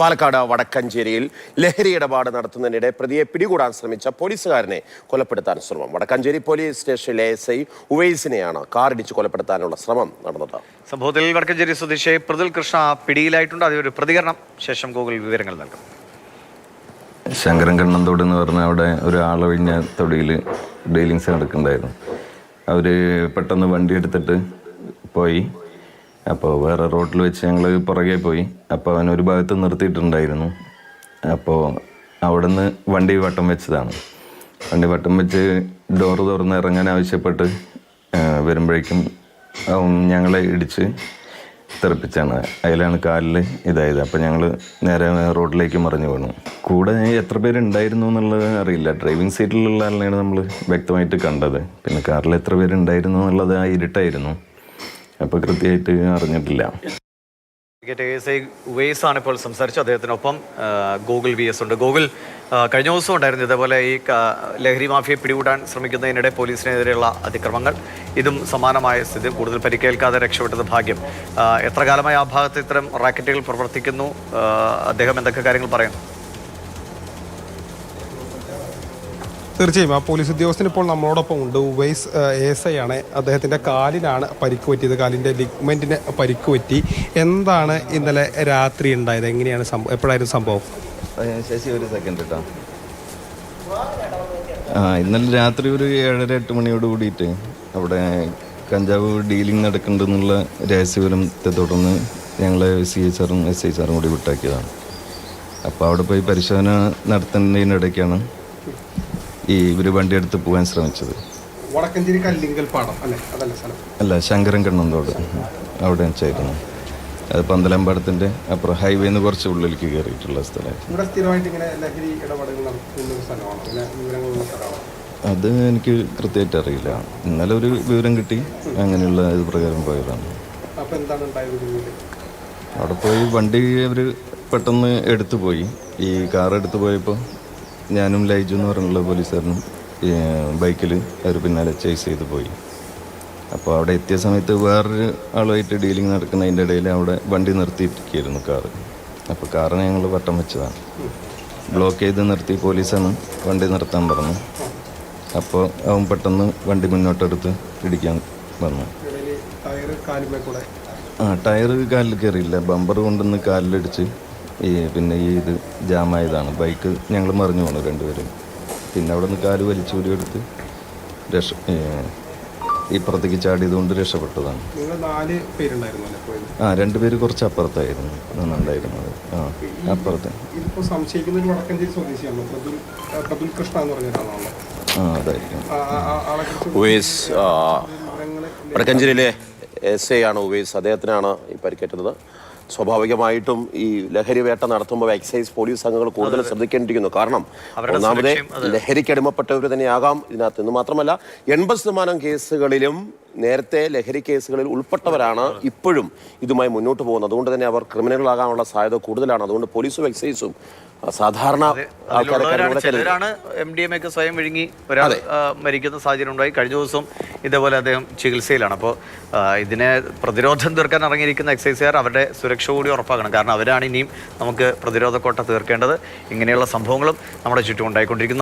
പാലക്കാട് വടക്കഞ്ചേരിയിൽ ലഹരി ഇടപാട് നടത്തുന്നതിനിടെ പ്രതിയെ പിടികൂടാൻ ശ്രമിച്ച പോലീസുകാരനെ കൊലപ്പെടുത്താൻ ശ്രമം. വടക്കഞ്ചേരി പോലീസ് സ്റ്റേഷനിലെ എസ് ഐ ഉവൈസിനെയാണ് കാറിടിച്ച് കൊലപ്പെടുത്താനുള്ള ശ്രമം നടന്നത്. സംഭവത്തിൽ വടക്കഞ്ചേരി സ്വദേശി പ്രതുൽ കൃഷ്ണ പിടിയിലായിട്ടുണ്ട്. അതിനൊരു പ്രതികരണം. ശേഷം ഗൂഗിൾ വിവരങ്ങൾ നൽകും. ശങ്കരൻ കണ്ണന്തോട് എന്ന് പറഞ്ഞ അവിടെ ഒരു ആളൊഴിഞ്ഞ തൊടിയിൽ ഡീലിങ്സ് നടക്കുന്നുണ്ടായിരുന്നു. അവർ പെട്ടെന്ന് വണ്ടി എടുത്തിട്ട് പോയി. അപ്പോൾ വേറെ റോഡിൽ വെച്ച് ഞങ്ങൾ പുറകെ പോയി. അപ്പോൾ അവൻ ഒരു ഭാഗത്ത് നിർത്തിയിട്ടുണ്ടായിരുന്നു. അപ്പോൾ അവിടുന്ന് വണ്ടി വട്ടം വെച്ചതാണ്. വണ്ടി വട്ടം വെച്ച് ഡോറ് തുറന്ന് ഇറങ്ങാൻ ആവശ്യപ്പെട്ട് വരുമ്പോഴേക്കും ഞങ്ങളെ ഇടിച്ച് തെറിപ്പിച്ചാണ്. അതിലാണ് കാലിൽ ഇതായത്. അപ്പോൾ ഞങ്ങൾ നേരെ റോഡിലേക്ക് മറിഞ്ഞു വീണു. കൂടെ എത്ര പേരുണ്ടായിരുന്നു എന്നുള്ളത് അറിയില്ല. ഡ്രൈവിംഗ് സീറ്റിലുള്ള ആളിനെയാണ് നമ്മൾ വ്യക്തമായിട്ട് കണ്ടത്. പിന്നെ കാറിൽ എത്ര പേരുണ്ടായിരുന്നു എന്നുള്ളത് ആ ഇരുട്ടായിരുന്നു. അപ്പോൾ കൃത്യമായിട്ട് അറിഞ്ഞിട്ടില്ല. എസ് ആണ് ഇപ്പോൾ സംസാരിച്ചു അദ്ദേഹത്തിനൊപ്പം ഗൂഗിൾ വി എസ് ഉണ്ട്. ഗൂഗിൾ കഴിഞ്ഞ ദിവസം ഉണ്ടായിരുന്നു ഇതേപോലെ ഈ ലഹരി മാഫിയെ പിടികൂടാൻ ശ്രമിക്കുന്നതിനിടെ പോലീസിനെതിരെയുള്ള അതിക്രമങ്ങൾ. ഇതും സമാനമായ സ്ഥിതി. കൂടുതൽ പരിക്കേൽക്കാതെ രക്ഷപ്പെട്ടത് ഭാഗ്യം. എത്ര കാലമായി ആ ഭാഗത്ത് ഇത്തരം റാക്കറ്റുകൾ പ്രവർത്തിക്കുന്നു? അദ്ദേഹം എന്തൊക്കെ കാര്യങ്ങൾ പറയുന്നു? തീർച്ചയായും. ആ പോലീസ് ഉദ്യോഗസ്ഥൻ ഇപ്പോൾ നമ്മളോടൊപ്പം ഉണ്ട്. ഉവൈസ് എസ് ഐ ആണ്. അദ്ദേഹത്തിന്റെ കാലിനാണ് പരിക്ക് പറ്റിയത് കാലിന്റെ ലിഗ്മെന്റിന് പരിക്ക് പറ്റി എന്താണ് ഇന്നലെ രാത്രി ഉണ്ടായത്? എങ്ങനെയാണ് സംഭവം? എപ്പോഴായിരുന്നു സംഭവം? ശശി ഒരു സെക്കൻഡ് കേട്ടോ ആ ഇന്നലെ രാത്രി ഒരു ഏഴര എട്ട് മണിയോട് കൂടിയിട്ട് അവിടെ കഞ്ചാവ് ഡീലിംഗ് നടക്കുന്നുണ്ടെന്നുള്ള രഹസ്യവിവരത്തെ തുടർന്ന് ഞങ്ങൾ സി എച്ച് ആറും എസ് ഐ സാറും കൂടി വിട്ടാക്കിയതാണ്. അപ്പോൾ അവിടെ പോയി പരിശോധന നടത്തുന്നതിനിടയ്ക്കാണ് ഈ ഇവർ വണ്ടി എടുത്ത് പോകാൻ ശ്രമിച്ചത്. വടക്കഞ്ചേരി കല്ലിങ്കൽ പാടം അല്ലേ? അതല്ല സ്ഥലം. അല്ല ശങ്കരൻ കണ്ണന്തോട്. അവിടെ വെച്ചായിരുന്നു. അത് പന്തലമ്പാടത്തിന്റെ അപ്പുറം ഹൈവേന്ന് കുറച്ച് ഉള്ളിലേക്ക് കയറിയിട്ടുള്ള സ്ഥലമായിരുന്നു. ഇവിടെ സ്ഥിരമായിട്ട് ഇങ്ങനെ ലഹരി നടത്തുന്ന സ്ഥലമാണ്? ഇങ്ങനെ വിവരങ്ങളുള്ള സ്ഥലമാണ്? അത് എനിക്ക് കൃത്യമായിട്ട് അറിയില്ല. ഇന്നലെ ഒരു വിവരം കിട്ടി. അങ്ങനെയുള്ള ഇത് പ്രകാരം പോയതാണ്. അവിടെ പോയി വണ്ടി അവർ പെട്ടെന്ന് എടുത്തു പോയി. ഈ കാർ എടുത്തു പോയപ്പോൾ ഞാനും ലൈജു എന്ന് പറഞ്ഞുള്ള പോലീസുകാരനും ബൈക്കിൽ അവർ പിന്നാലെ ചേസ് ചെയ്ത് പോയി. അപ്പോൾ അവിടെ എത്തിയ സമയത്ത് വേറൊരു ആളുമായിട്ട് ഡീലിംഗ് നടക്കുന്നതിന്റെ ഇടയിൽ അവിടെ വണ്ടി നിർത്തിയിരിക്കുകയായിരുന്നു കാറ് അപ്പോൾ കാറിനെ ഞങ്ങൾ വട്ടം വെച്ചതാണ്. ബ്ലോക്ക് ചെയ്ത് നിർത്തി പോലീസാണ് വണ്ടി നിർത്താൻ പറഞ്ഞു അപ്പോൾ അവൻ പെട്ടെന്ന് വണ്ടി മുന്നോട്ടെടുത്ത് ഇടിക്കാൻ വന്നു. ആ ടയർ കാലിൽ കയറിയില്ല. ബമ്പർ കൊണ്ടുവന്ന് കാലിലടിച്ച് ഈ പിന്നെ ഈ ഇത് ജാമായതാണ്. ബൈക്ക് ഞങ്ങൾ മറിഞ്ഞു പോണു രണ്ടുപേരും. പിന്നെ അവിടെ നിന്ന് കാൽ വലിച്ചൂരി എടുത്ത് രക്ഷ ഇപ്പുറത്തേക്ക് ചാടിയതുകൊണ്ട് രക്ഷപ്പെട്ടതാണ്. ആ രണ്ടുപേര് കുറച്ച് അപ്പുറത്തായിരുന്നു നിന്നുണ്ടായിരുന്നത്. ആ അപ്പുറത്ത്. ആ, കൃഷ്ണ എന്ന് പറഞ്ഞ ഒരാളാണല്ലോ. ആ അതായിരിക്കും. വടക്കഞ്ചേരിയിലെ എസ് ഐ ആണ് ഉവൈസ്. അദ്ദേഹത്തിനാണ് ഈ പരിക്കേറ്റത്. സ്വാഭാവികമായിട്ടും ഈ ലഹരി വേട്ട നടത്തുമ്പോൾ എക്സൈസ് പോലീസ് സംഘങ്ങൾ കൂടുതൽ ശ്രദ്ധിക്കേണ്ടിയിരിക്കുന്നു. കാരണം ഒന്നാമതേ സുരക്ഷയും ലഹരിക്ക് അടിമപ്പെട്ടവർ തന്നെയാകാം ഇതിനകത്ത്. എന്ന് മാത്രമല്ല എൺപത് ശതമാനം കേസുകളിലും നേരത്തെ ലഹരി കേസുകളിൽ ഉൾപ്പെട്ടവരാണ് ഇപ്പോഴും ഇതുമായി മുന്നോട്ട് പോകുന്നത്. അതുകൊണ്ട് തന്നെ അവർ ക്രിമിനലുകളാകാനുള്ള സാധ്യത കൂടുതലാണ്. അതുകൊണ്ട് പോലീസും എക്സൈസും സാധാരണ ചിലരാണ് എം ഡി എം ഒക്കെ സ്വയം വിഴുങ്ങി ഒരാൾ മരിക്കുന്ന സാഹചര്യം ഉണ്ടായി. കഴിഞ്ഞ ദിവസം ഇതേപോലെ അദ്ദേഹം ചികിത്സയിലാണ്. അപ്പോൾ ഇതിനെ പ്രതിരോധം തീർക്കാൻ ഇറങ്ങിയിരിക്കുന്ന എക്സൈസുകാർ അവരുടെ സുരക്ഷ കൂടി ഉറപ്പാക്കണം. കാരണം അവരാണ് ഇനിയും നമുക്ക് പ്രതിരോധ കോട്ട തീർക്കേണ്ടത്. ഇങ്ങനെയുള്ള സംഭവങ്ങളും നമ്മുടെ ചുറ്റും ഉണ്ടായിക്കൊണ്ടിരിക്കുന്നത്